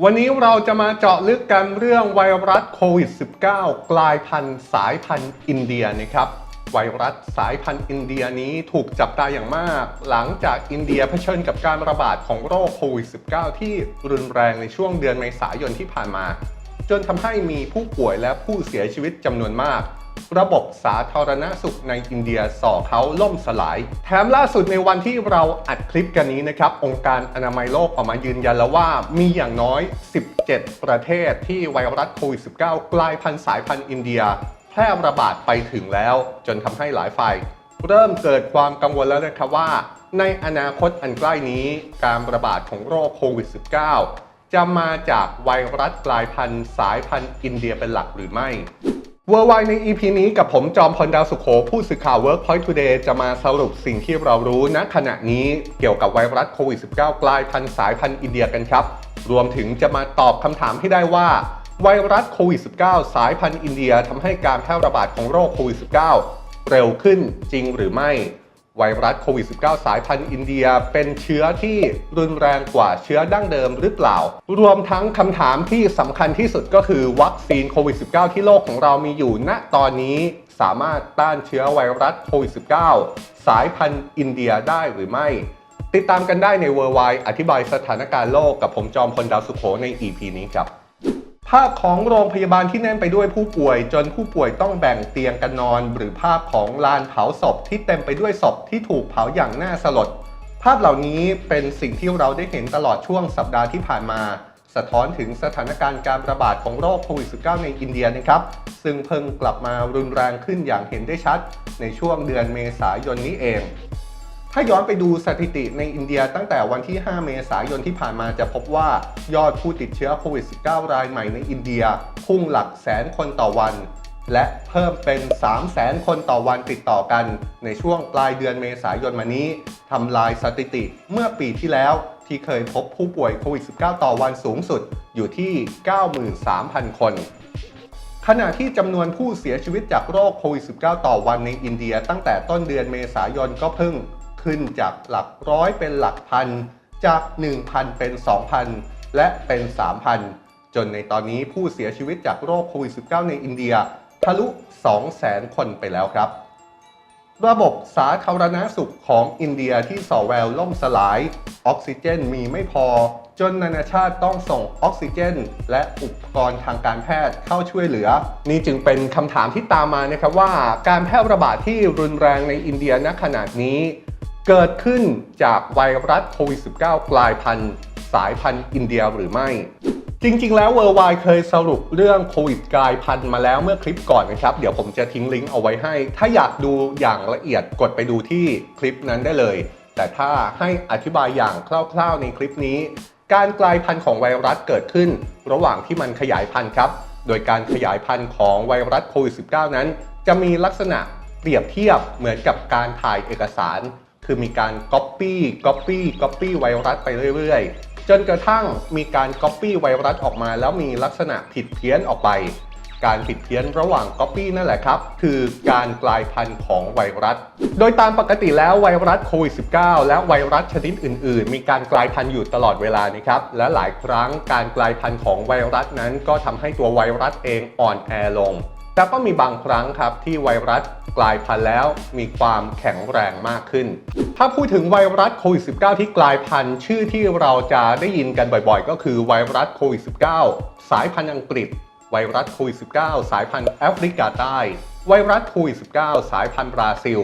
วันนี้เราจะมาเจาะลึกกันเรื่องไวรัสโควิด -19 กลายพันธุ์สายพันธุ์อินเดียนะครับ ไวรัสสายพันธุ์อินเดียนี้ถูกจับตาอย่างมาก หลังจากอินเดียเผชิญกับการระบาดของโรคโควิด -19 ที่รุนแรงในช่วงเดือนเมษายนที่ผ่านมา จนทำให้มีผู้ป่วยและผู้เสียชีวิตจำนวนมาก ระบบสาธารณสุขในอินเดียส่อเขาล่มสลาย แถมล่าสุดในวันที่เราอัดคลิปกันนี้นะครับ องค์การอนามัยโลกออกมายืนยันแล้วว่ามีอย่างน้อย 17 ประเทศที่ไวรัสโควิด -19 กลายพันธุ์สายพันธุ์อินเดีย แพร่ระบาดไปถึงแล้ว จนทำให้หลายฝ่ายเริ่มเกิดความกังวลแล้วนะครับว่า ในอนาคตอันใกล้นี้การระบาดของโรคโควิด -19 จะมาจากไวรัสกลายพันธุ์สายพันธุ์อินเดียเป็นหลักหรือไม่เวอร์ไวใน EP นี้กับผมจอมพลดาวสุขโข ผู้สื่อข่าว Workpoint Today จะมาสรุปสิ่งที่เรารู้ณขณะนี้เกี่ยวกับไวรัสโควิด -19 กลายพันธุ์สายพันธุ์อินเดียกันครับ รวมถึงจะมาตอบคำถามให้ได้ว่า ไวรัสโควิด -19 สายพันธุ์อินเดียทำให้การแพร่ระบาดของโรคโควิด -19 เร็วขึ้นจริงหรือไม่ ไวรัสโควิด -19 สายพันธุ์อินเดียเป็นเชื้อที่รุนแรงกว่าเชื้อดั้งเดิมหรือเปล่า รวมทั้งคำถามที่สำคัญที่สุดก็คือวัคซีนโควิด -19 ที่โลกของเรามีอยู่ณตอนนี้สามารถต้านเชื้อไวรัสโควิด -19 สายพันธุ์อินเดียได้หรือไม่ ติดตามกันได้ในเวอร์ไวอธิบายสถานการณ์โลกกับผมจอมพลดาวสุขโขใน EP นี้ครับ ภาพของโรงพยาบาลที่แน่นไปด้วยผู้ป่วย จนผู้ป่วยต้องแบ่งเตียงกันนอน หรือภาพของลานเผาศพที่เต็มไปด้วยศพที่ถูกเผาอย่างน่าสลด ภาพเหล่านี้เป็นสิ่งที่เราได้เห็นตลอดช่วงสัปดาห์ที่ผ่านมา สะท้อนถึงสถานการณ์การระบาดของโรคโควิด -19 ในอินเดียนะครับ ซึ่งเพิ่งกลับมารุนแรงขึ้นอย่างเห็นได้ชัด ในช่วงเดือนเมษายนนี้เอง ถ้าย้อนไปดูสถิติในอินเดียตั้งแต่วันที่ 5 เมษายนที่ผ่านมาจะพบว่ายอดผู้ติดเชื้อโควิด -19 รายใหม่ในอินเดียพุ่งหลักแสนคนต่อวัน และเพิ่มเป็น 3 0 0แสนคนต่อวันติดต่อกัน ในช่วงปลายเดือนเมษายนมานี้ทำลายสถิติเมื่อปีที่แล้วที่เคยพบผู้ป่วยโควิด -19 ต่อวันสูงสุดอยู่ที่ 93,000 คนขณะที่จำนวนผู้เสียชีวิตจากโรคโควิด -19 ต่อวันในอินเดียตั้งแต่ต้นเดือนเมษายนก็เพิ่ง ขึ้นจากหลักร้อยเป็นหลักพัน จาก 1,000 เป็น 2,000 และเป็น 3,000 จนในตอนนี้ผู้เสียชีวิตจากโรคโควิด -19 ในอินเดีย ทะลุ 200,000 คนไปแล้วครับ ระบบสาธารณสุขของอินเดียที่สอแววล่มสลาย ออกซิเจนมีไม่พอ จนนานาชาติต้องส่งออกซิเจน และอุปกรณ์ทางการแพทย์เข้าช่วยเหลือ นี่จึงเป็นคำถามที่ตามมานะครับว่า การแพร่ระบาดที่รุนแรงในอินเดียณขนาดนี้ เกิดขึ้นจากไวรัสโควิด -19 กลายพันธุ์ สายพันธุ์อินเดียหรือไม่ จริง ๆ แล้วเวอร์ไวเคยสรุปเรื่องโควิดกลายพันธุ์มาแล้วเมื่อคลิปก่อนนะครับ เดี๋ยวผมจะทิ้งลิงก์เอาไว้ให้ ถ้าอยากดูอย่างละเอียดกดไปดูที่คลิปนั้นได้เลย แต่ถ้าให้อธิบายอย่างคร่าว ๆ ในคลิปนี้ การกลายพันธุ์ของไวรัสเกิดขึ้น ระหว่างที่มันขยายพันธุ์ครับ โดยการขยายพันธุ์ของไวรัสโควิด -19 นั้น จะมีลักษณะเปรียบเทียบเหมือนกับการถ่ายเอกสาร คือมีการ Copy Copy Copy ไวรัสไปเรื่อยๆ จนกระทั่งมีการ Copy ไวรัสออกมา แล้วมีลักษณะผิดเพี้ยนออกไป การผิดเพี้ยนระหว่าง Copy นั่นแหละครับ คือการกลายพันธุ์ของไวรัส โดยตามปกติแล้วไวรัสโควิด -19 และไวรัสชนิดอื่น ๆ มีการกลายพันธุ์อยู่ตลอดเวลานะครับ และหลายครั้งการกลายพันธุ์ของไวรัสนั้น ก็ทำให้ตัวไวรัสเองอ่อนแอลง แต่ก็มีบางครั้งครับที่ไวรัสกลายพันธุ์แล้วมีความแข็งแรงมากขึ้น ถ้าพูดถึงไวรัสโควิด -19 ที่กลายพันธุ์ชื่อที่เราจะได้ยินกันบ่อยๆ ก็คือไวรัสโควิด -19 สายพันธุ์อังกฤษ ไวรัสโควิด -19 สายพันธุ์แอฟริกาใต้ ไวรัสโควิด -19 สายพันธุ์บราซิล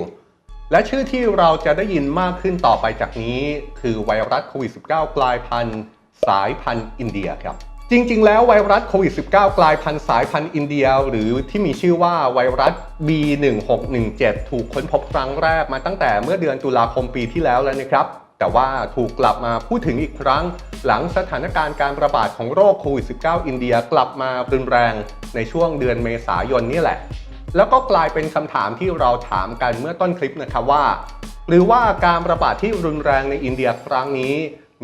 และชื่อที่เราจะได้ยินมากขึ้นต่อไปจากนี้ คือไวรัสโควิด -19 กลายพันธุ์สายพันธุ์อินเดียครับ จริง ๆ แล้วไวรัสโควิด -19 กลายพันธุ์สายพันธุ์อินเดีย หรือที่มีชื่อว่าไวรัส B1617 ถูกค้นพบครั้งแรกมาตั้งแต่เมื่อเดือนตุลาคมปีที่แล้วแล้วนะครับ แต่ว่าถูกกลับมาพูดถึงอีกครั้ง หลังสถานการณ์การระบาดของโรคโควิด -19 อินเดียกลับมารุนแรงในช่วงเดือนเมษายนนี่แหละ แล้วก็กลายเป็นคำถามที่เราถามกันเมื่อต้นคลิปนะครับว่า หรือว่าการระบาดที่รุนแรงในอินเดียครั้งนี้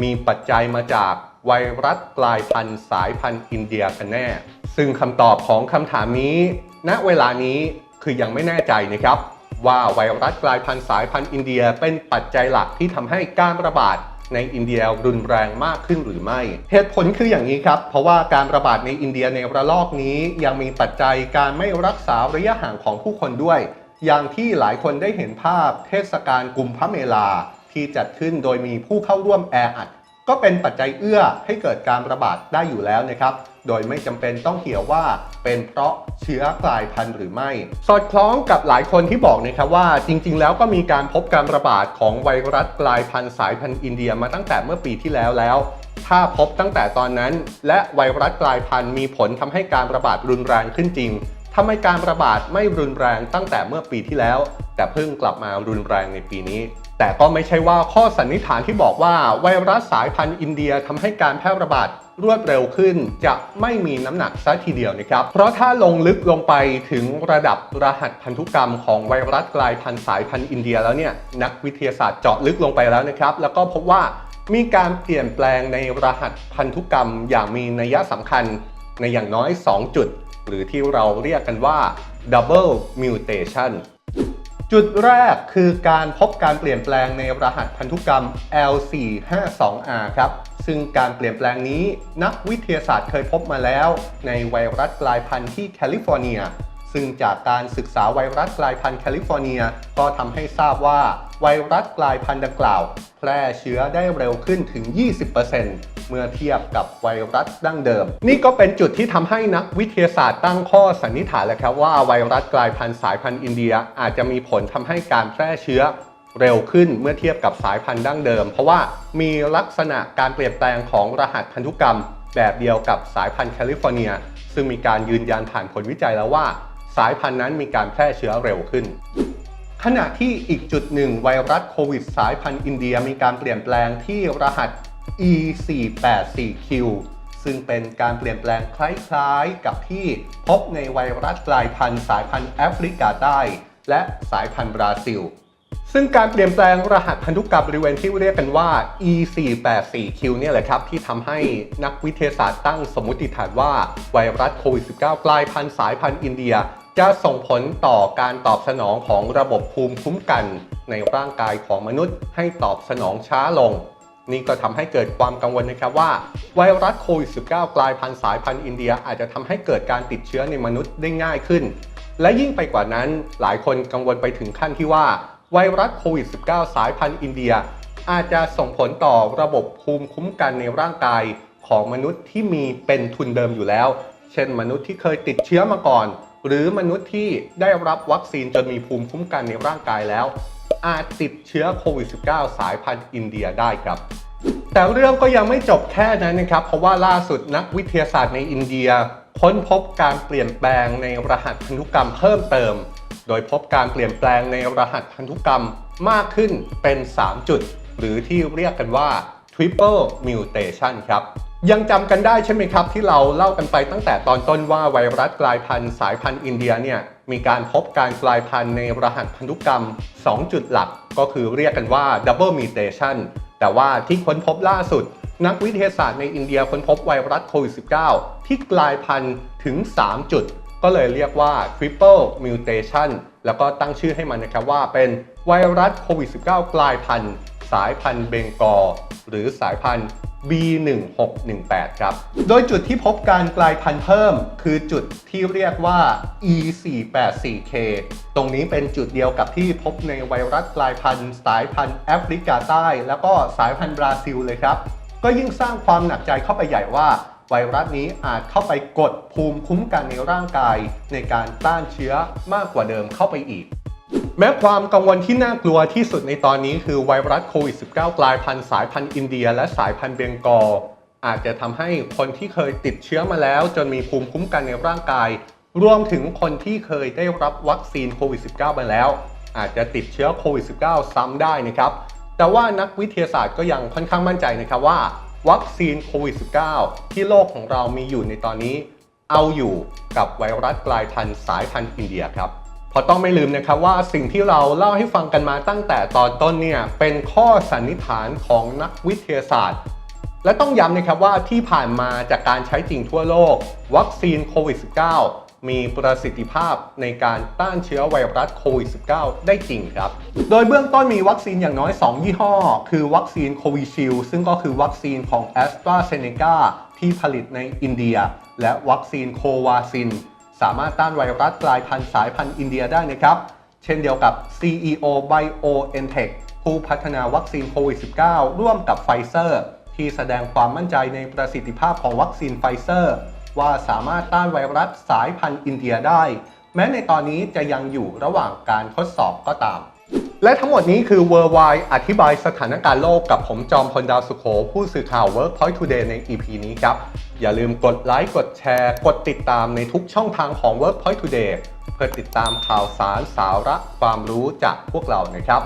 มีปัจจัยมาจาก ไวรัสกลายพันธุ์สายพันธุ์อินเดียกันแน่ ซึ่งคำตอบของคำถามนี้ ณเวลานี้คือยังไม่แน่ใจนะครับ ว่าไวรัสกลายพันธุ์สายพันธุ์อินเดียเป็นปัจจัยหลักที่ทำให้การระบาดในอินเดียรุนแรงมากขึ้นหรือไม่ เหตุผลคืออย่างนี้ครับ เพราะว่าการระบาดในอินเดียในระลอกนี้ยังมีปัจจัยการไม่รักษาระยะห่างของผู้คนด้วย อย่างที่หลายคนได้เห็นภาพเทศกาลกุมพะเมลาที่จัดขึ้นโดยมีผู้เข้าร่วมแออัด ก็เป็นปัจจัยเอื้อให้เกิดการระบาดได้อยู่แล้วนะครับ โดยไม่จำเป็นต้องเหี่ยวว่าเป็นเพราะเชื้อกลายพันธุ์หรือไม่ สอดคล้องกับหลายคนที่บอกนะครับว่าจริง ๆ แล้วก็มีการพบการระบาดของไวรัสกลายพันธุ์สายพันธุ์อินเดียมาตั้งแต่เมื่อปีที่แล้วแล้ว ถ้าพบตั้งแต่ตอนนั้น และไวรัสกลายพันธุ์มีผลทำให้การระบาดรุนแรงขึ้นจริงทำให้การระบาดไม่รุนแรงตั้งแต่เมื่อปีที่แล้ว แต่เพิ่งกลับมารุนแรงในปีนี้ แต่ก็ไม่ใช่ว่าข้อสันนิษฐานที่บอกว่าไวรัสสายพันธุ์อินเดียทำให้การแพร่ระบาดรวดเร็วขึ้นจะไม่มีน้ำหนักซะทีเดียวนะครับ เพราะถ้าลงลึกลงไปถึงระดับรหัสพันธุกรรมของไวรัสกลายพันธุ์สายพันธุ์อินเดียแล้วเนี่ยนักวิทยาศาสตร์เจาะลึกลงไปแล้วนะครับ แล้วก็พบว่ามีการเปลี่ยนแปลงในรหัสพันธุกรรมอย่างมีนัยสำคัญในอย่างน้อย 2 จุด หรือที่เราเรียกกันว่า double mutation จุดแรกคือการพบการเปลี่ยนแปลงในรหัสพันธุกรรม L452R ครับ ซึ่งการเปลี่ยนแปลงนี้นักวิทยาศาสตร์เคยพบมาแล้ว ในไวรัสกลายพันธุ์ที่แคลิฟอร์เนีย ซึ่งจากการศึกษาไวรัสกลายพันธุ์แคลิฟอร์เนีย ก็ทำให้ทราบว่าไวรัสกลายพันธุ์ดังกล่าว แพร่เชื้อได้เร็วขึ้นถึง 20% เมื่อเทียบกับไวรัสดั้งเดิม นี่ก็เป็นจุดที่ทำให้นักวิทยาศาสตร์ตั้งข้อสันนิษฐานแล้วครับว่าไวรัสกลายพันธุ์สายพันธุ์อินเดียอาจจะมีผลทำให้การแพร่เชื้อเร็วขึ้นเมื่อเทียบกับสายพันธุ์ดั้งเดิม เพราะว่ามีลักษณะการเปลี่ยนแปลงของรหัสพันธุกรรม แบบเดียวกับสายพันธุ์แคลิฟอร์เนีย ซึ่งมีการยืนยันผ่านผลวิจัยแล้วว่า สายพันธุ์นั้นมีการแพร่เชื้อเร็วขึ้น ขณะที่อีกจุดหนึ่งไวรัสโควิดสายพันธุ์อินเดียมีการเปลี่ยนแปลงที่รหัส E484Q ซึ่งเป็นการเปลี่ยนแปลงคล้ายๆ กับที่พบในไวรัสกลายพันธุ์สายพันธุ์แอฟริกาใต้ และสายพันธุ์บราซิล ซึ่งการเปลี่ยนแปลงรหัสพันธุกรรมบริเวณที่เรียกกันว่า E484Q เนี่ยแหละครับ ที่ทำให้นักวิทยาศาสตร์ตั้งสมมติฐานว่าไวรัสโควิด -19 กลายพันธุ์สายพันธุ์อินเดีย จะส่งผลต่อการตอบสนองของระบบภูมิคุ้มกัน ในร่างกายของมนุษย์ให้ตอบสนองช้าลง นี่ก็ทำให้เกิดความกังวลนะครับว่าไวรัสโควิด -19 กลายพันธุ์สายพันธุ์อินเดียอาจจะทำให้เกิดการติดเชื้อในมนุษย์ได้ง่ายขึ้น และยิ่งไปกว่านั้นหลายคนกังวลไปถึงขั้นที่ว่าไวรัสโควิด -19 สายพันธุ์อินเดีย อาจจะส่งผลต่อระบบภูมิคุ้มกันในร่างกายของมนุษย์ที่มีเป็นทุนเดิมอยู่แล้ว เช่น มนุษย์ที่เคยติดเชื้อมาก่อน หรือมนุษย์ที่ได้รับวัคซีนจนมีภูมิคุ้มกันในร่างกายแล้ว อาจติดเชื้อโควิด -19 สายพันธุ์อินเดียได้ครับ แต่เรื่องก็ยังไม่จบแค่นั้นนะครับ เพราะว่าล่าสุดนักวิทยาศาสตร์ในอินเดีย ค้นพบการเปลี่ยนแปลงในรหัสพันธุกรรมเพิ่มเติม โดยพบการเปลี่ยนแปลงในรหัสพันธุกรรมมากขึ้นเป็น 3 จุด หรือที่เรียกกันว่า triple mutation ครับยังจำกันได้ใช่ไหมครับ ที่เราเล่ากันไปตั้งแต่ตอนต้นว่าไวรัสกลายพันธุ์สายพันธุ์อินเดียเนี่ย มีการพบการกลายพันธุ์ในรหัสพันธุกรรม 2 จุดหลัก ก็คือเรียกกันว่า double mutation แต่ว่าที่ค้นพบล่าสุด นักวิทยาศาสตร์ในอินเดียค้นพบไวรัสโควิด -19 ที่กลายพันธุ์ถึง 3 จุด ก็เลยเรียกว่า triple mutation แล้วก็ตั้งชื่อให้มันนะครับว่าเป็นไวรัสโควิด -19 กลายพันธุ์ สายพันธุ์เบงกอลหรือสายพันธุ์ B1618 ครับ โดยจุดที่พบการกลายพันธุ์เพิ่ม คือจุดที่เรียกว่า E484K ตรงนี้เป็นจุดเดียวกับที่พบในไวรัสกลายพันธุ์สายพันธุ์แอฟริกาใต้ แล้วก็สายพันธุ์บราซิลเลยครับ ก็ยิ่งสร้างความหนักใจเข้าไปใหญ่ว่าไวรัสนี้อาจเข้าไปกดภูมิคุ้มกันในร่างกาย ในการต้านเชื้อมากกว่าเดิมเข้าไปอีก แม้ความกังวลที่น่ากลัวที่สุดในตอนนี้คือไวรัสโควิด -19 กลายพันธุ์สายพันธุ์อินเดีย และสายพันธุ์เบงกอลอาจจะทำให้คนที่เคยติดเชื้อมาแล้ว จนมีภูมิคุ้มกันในร่างกาย รวมถึงคนที่เคยได้รับวัคซีนโควิด -19 มาแล้ว อาจจะติดเชื้อโควิด -19 ซ้ำได้นะครับ แต่ว่านักวิทยาศาสตร์ก็ยังค่อนข้างมั่นใจนะครับว่า วัคซีนโควิด -19 ที่โลกของเรามีอยู่ในตอนนี้ เอาอยู่กับไวรัสกลายพันธุ์สายพันธุ์อินเดียครับ เพราะต้องไม่ลืมนะครับว่าสิ่งที่เราเล่าให้ฟังกันมาตั้งแต่ตอนต้นเนี่ยเป็นข้อสันนิษฐานของนักวิทยาศาสตร์ และต้องย้ำนะครับว่าที่ผ่านมาจากการใช้จริงทั่วโลก วัคซีนโควิด -19 มีประสิทธิภาพในการต้านเชื้อไวรัสโควิด -19 ได้จริงครับ โดยเบื้องต้นมีวัคซีนอย่างน้อย 2 ยี่ห้อ คือวัคซีนโควิชิลซึ่งก็คือวัคซีนของ a s t r a z เซ e c a ที่ผลิตในอินเดีย และวัคซีนโควาซิน สามารถต้านไวรัสกลายพันธุ์สายพันธุ์อินเดียได้นะครับ เช่นเดียวกับ CEO BioNTech ผู้พัฒนาวัคซีนโควิด -19 ร่วมกับไฟเซอร์ ที่แสดงความมั่นใจในประสิทธิภาพของวัคซีนไฟเซอร์ ว่าสามารถต้านไวรัสสายพันธุ์อินเดียได้ แม้ในตอนนี้จะยังอยู่ระหว่างการทดสอบก็ตาม และทั้งหมดนี้คือ Worldwide อธิบายสถานการณ์โลกกับผมจอมพลดาวสุโข ผู้สื่อข่าว Workpoint Today ใน EP นี้ครับ อย่าลืมกดไลค์กดแชร์ กดติดตามในทุกช่องทางของ Workpoint Today เพื่อติดตามข่าวสารสาระความรู้จากพวกเรานะครับ